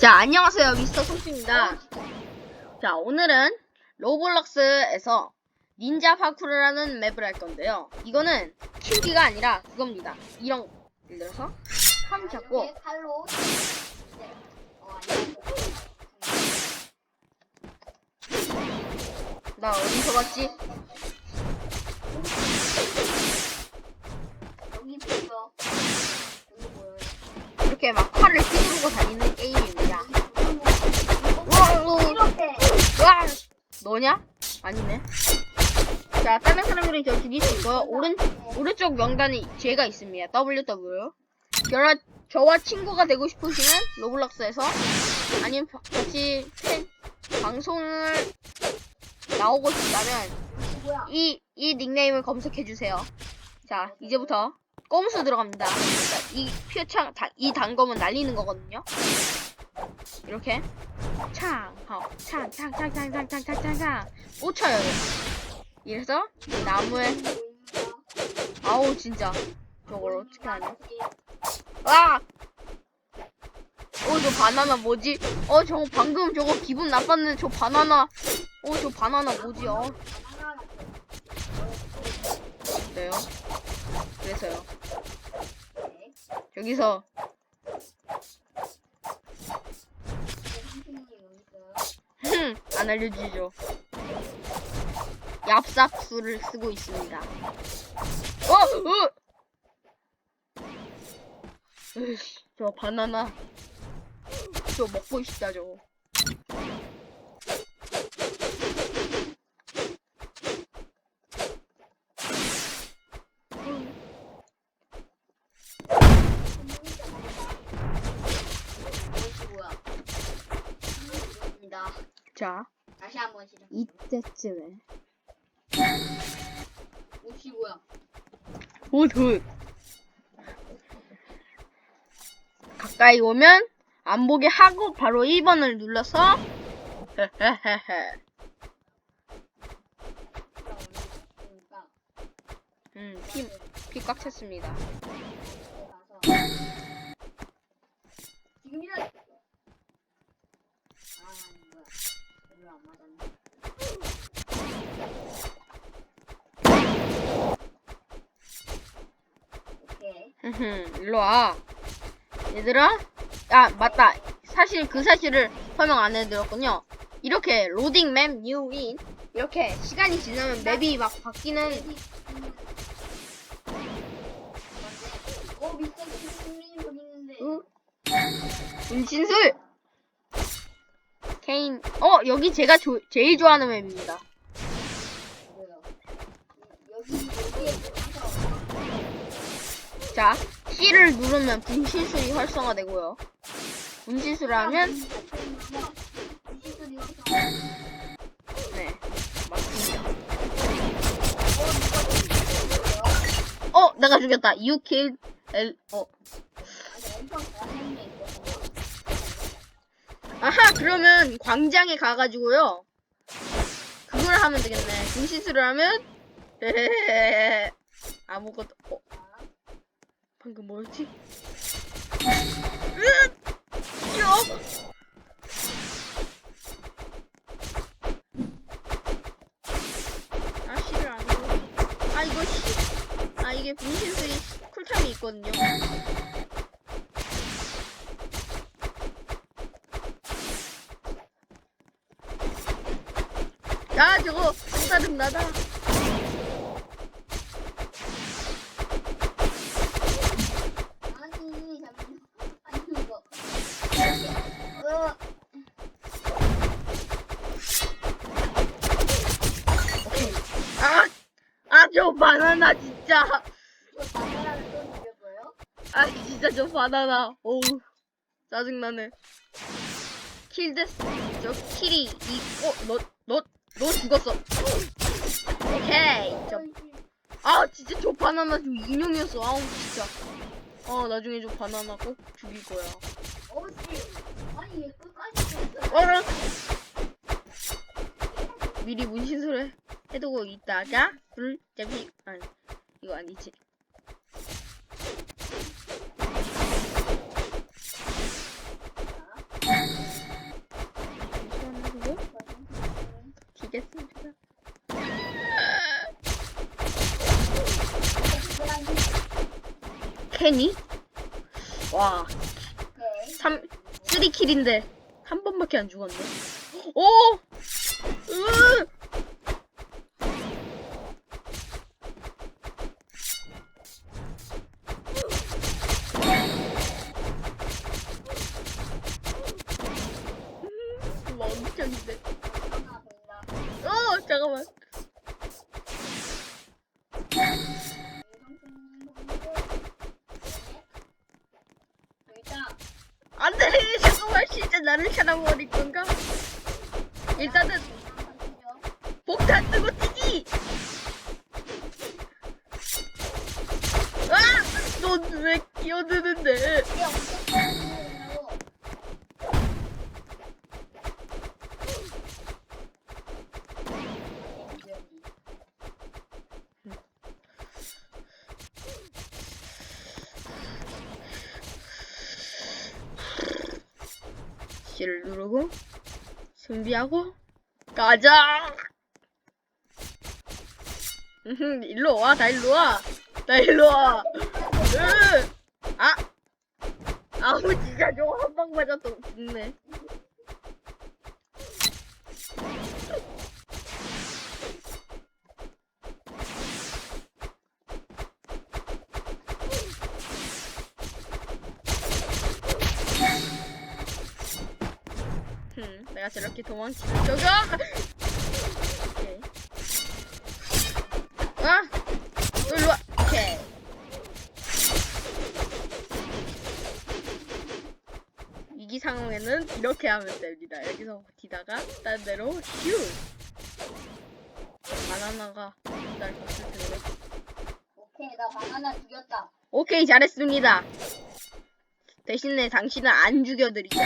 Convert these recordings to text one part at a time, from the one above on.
자, 안녕하세요. 미스터 솜씨입니다. 자, 오늘은 로블록스에서 닌자 파쿠르를 하는 맵을 할 건데요. 이거는 키우기가 아니라 그겁니다. 이런, 예를 들어서, 한 잡고. 나 어디서 봤지? 여기 보여. 여기 보여요. 이렇게 막 칼을 휘두르고 다니는 게임입니다. 이렇게. 와! 너냐? 아니네. 자, 다른 사람들이 저 죽일 수 있고요. 오른, 오른쪽 명단에 제가 있습니다. WW. 저와, 저와 친구가 되고 싶으시면 로블록스에서 아니면 바- 같이 팬, 방송을 나오고 싶다면? 이, 이 닉네임을 검색해주세요. 자, 이제부터 꼼수 들어갑니다. 자, 이 표창, 다- 이 단검은 날리는 거거든요. 이렇게. 창, 어, 창, 창, 창, 창, 창, 창, 창, 창, 창. 꽂혀요. 이래서 이 나무에, 아우, 진짜. 저걸 어떻게 하냐. 아! 어, 저 바나나 뭐지? 어, 저거 방금 저거 기분 나빴는데 저 바나나. 어, 저 바나나 뭐지? 어, 그래요? 그래서요. 여기서 흠, 안 알려주죠. 얍삽수를 쓰고 있습니다. 어, 어! 으이씨, 저 바나나. 저 먹고 싶다, 저거. 뭐야? 자, 다시 한 번 시작. 이때쯤에. 옷이 뭐야? 오, 굿. 가까이 오면 안 보게 하고 바로 1번을 눌러서 헤헤헤헤. 그러니까 음, 피, 피 꽉 찼습니다. 가서 지금이다. 아 뭐야? 별로 안 맞았네. 오케이. 흠흠, 일로 와. 얘들아? 아, 맞다. 사실 그 사실을 설명 안 해드렸군요. 이렇게 로딩 맵 뉴 인 이렇게 시간이 지나면 맵이 막 바뀌는 어. 응? 분신술! 케인, 어, 여기 제가 조- 제일 좋아하는 맵입니다. 자, C를 누르면 분신술이 활성화되고요. 분신술을 하면. 네, 맞습니다. 어 어, 내가 죽였다. You killed, L, 어. 아하, 그러면 광장에 가가지고요. 그걸 하면 되겠네. 분신술을 하면. 아무것도, 어, 방금 뭐였지? 요! 아, 씨를 안 해요. 아, 이거 씨. 아, 이게 분신술이 쿨타임이 있거든요. 야 저거 짜증나다. 아저 아, 바나나 진짜. 아 진짜 저 바나나. 어우 짜증나네. 킬 됐어. 저 킬이 이어넛넛 너 죽었어. 오케이. 저, 아, 진짜 저 바나나 좀 인형이었어. 아우, 진짜. 어, 나중에 저 바나나 꼭 죽일 거야. 아니 얘 끝까지. 어라! 미리 문신술을 해두고 있다가, 불, 잡히, 아니, 이거 아니지. 캐니? 와, 네. 3, 3킬인데 한 번밖에 안 죽었네. 오! 으! 음, 멍청이네. 하나 보인다. 어, 잠깐만. 일단 안 돼! 잠깐만, 찾아버릴 건가? 일단은 폭탄 뜨고 뛰기! 아! 넌왜 끼어드는데? 이게 엄청 잘하고 C를 누르고 준비하고 가자. 음흠, 일로 와, 다 일로 와, 다 일로 와. 으, 아, 아우 진짜 저거 한 방 맞았다 죽네. 흠, 내가 저렇게 도망치는 저거. 오케이. 아, 너 일로 와. 오케이. 위기 상황에는 이렇게 하면 됩니다. 여기서 버티다가 딴 데로 슈. 바나나가 날 봤을 텐데. 오케이 나 바나나 죽였다 오케이 잘했습니다. 대신에 당신은 안 죽여드리자.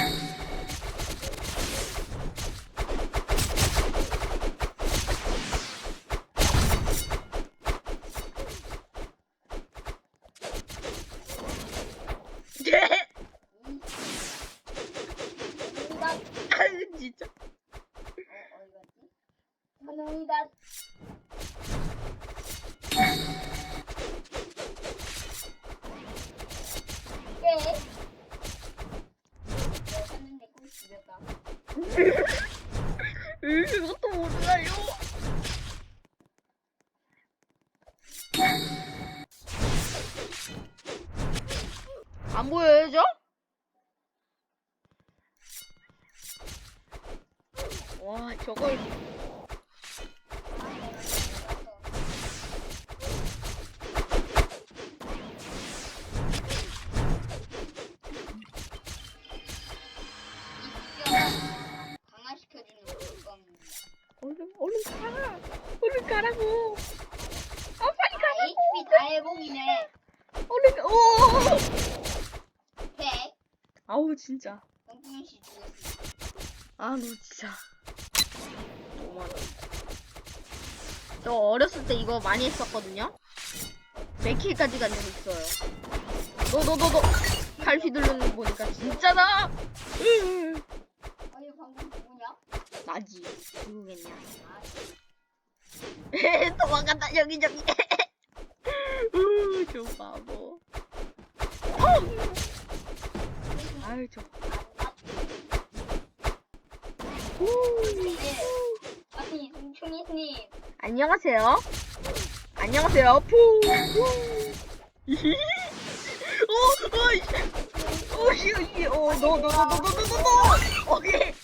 진짜. 영풍 씨 죽였습니다. 아, 너 진짜. 너무하다. 저 어렸을 때 이거 많이 했었거든요? 100킬까지 간 적 있어요. 너, 너, 너, 너. 칼 휘두르는 거 보니까 진짜다! 으, 아니, 방금 누구냐? 나지. 누구겠냐. 아, 도망간다, 여기저기. 으, 저 바보. 펑! 우. 아니, 승충이님. 안녕하세요. 안녕하세요. 푸. 푸. 오. 오, 씨, 씨. 오, 너, 너, 너, 너, 너, 너, 너, 너. 오케이.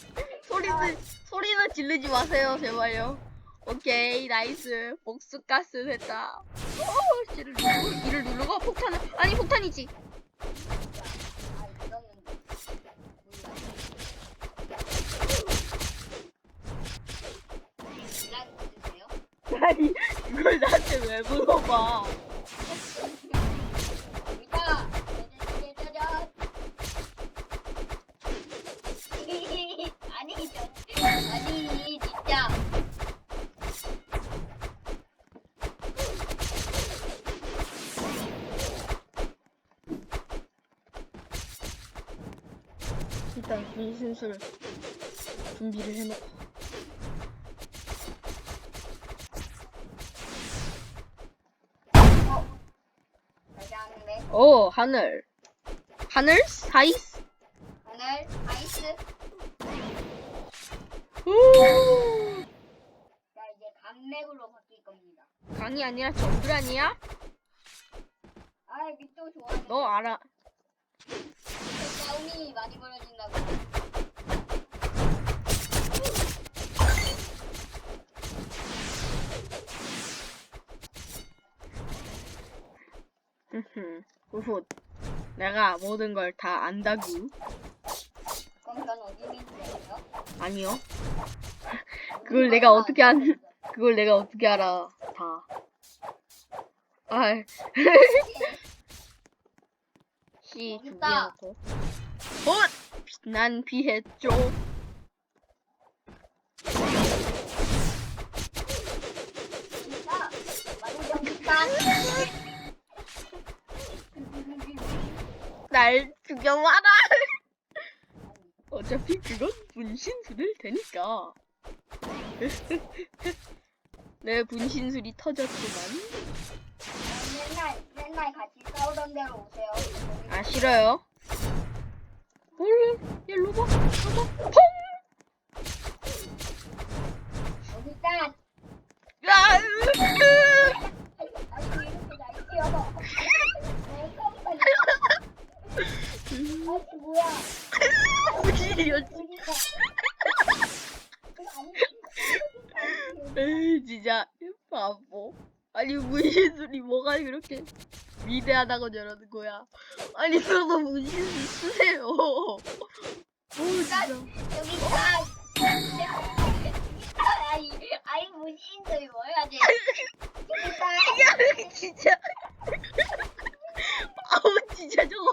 소리는, 소리는 지르지 마세요, 제발요. 오케이, 나이스. 복수가스 됐다. 오, 씨를 누르고, 이를 누르고, 폭탄을, 아니, 폭탄이지. 아니 그걸 나한테 왜 물어봐? 일단 분신술 준비를 해놓고. 오, 하늘. 하늘? 사이스? 하늘 아이스. 오! 자 이제 강맥으로 바뀔 겁니다. 강이 아니라 정글 아니야? 아 밑도 좋아하는. 너 알아. 싸움이 많이 벌어진다고. 흠흠. 우후. 내가 모든 걸 다 안다구. 그럼 전 어디 있는지 알아요? 아니요. 그걸 내가 어떻게 안, 그걸 내가 어떻게 알아. 다. 아. 시 멋있다. 준비해놓고. 어! 난 피했죠. 진짜 많이 정다. 날 죽여와라! 어차피 그건 분신술일 테니까. 내 분신술이 터졌지만. 맨날 맨날 같이 싸우던 데로 오세요. 아, 싫어요. 뭘, 얘 로봇, 로봇, 퐁! 여기 있다. 야! 아이고 이렇게 잘 뛰어. 내 뭐야? 에이, 진짜, 바보. 아니, 분신술이 뭐가 그렇게 위대하다고 저러는 거야. 아니, 저도 분신술 쓰세요. 오, 진짜. 여기 있다. 아이 아이 무신들이 뭐야 지 여기. 야, 진짜. 아우, 진짜 저거.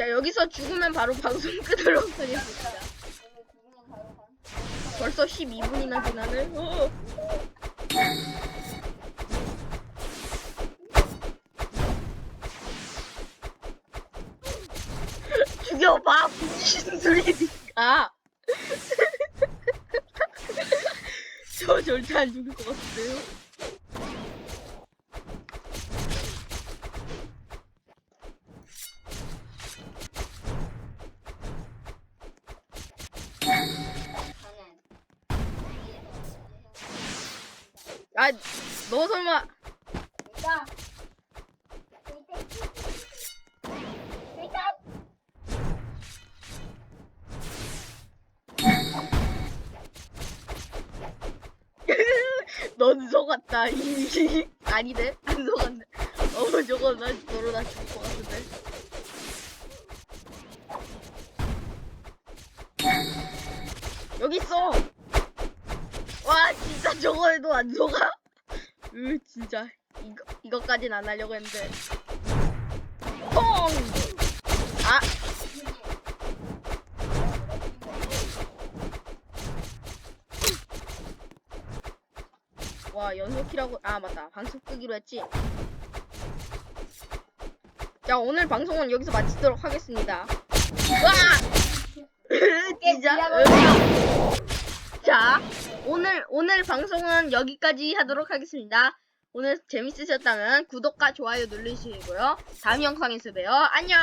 자, 여기서 죽으면 바로 방송 끄도록 하겠습니다. 벌써 12분이나 지나네. 어. 죽여봐, 무슨 소리니까. 저 절대 안 죽을 것 같은데요. 아, 너 설마 여기다. 여기다. 넌 속았다. 이 아니네, 안 속았네. 어, 저거 나 너로 나 죽을 것 같은데. 여기 있어. 와, 진짜 저거에도 안 속아. 으, 진짜. 이거 이거까진 안 하려고 했는데. 퐁. 아, 와 연속키라고 아 맞다. 방송 끄기로 했지? 자 오늘 방송은 여기서 마치도록 하겠습니다. 와! 진짜 자 오늘 오늘 방송은 여기까지 하도록 하겠습니다. 오늘 재밌으셨다면 구독과 좋아요 누르시고요. 다음 영상에서 봬요. 안녕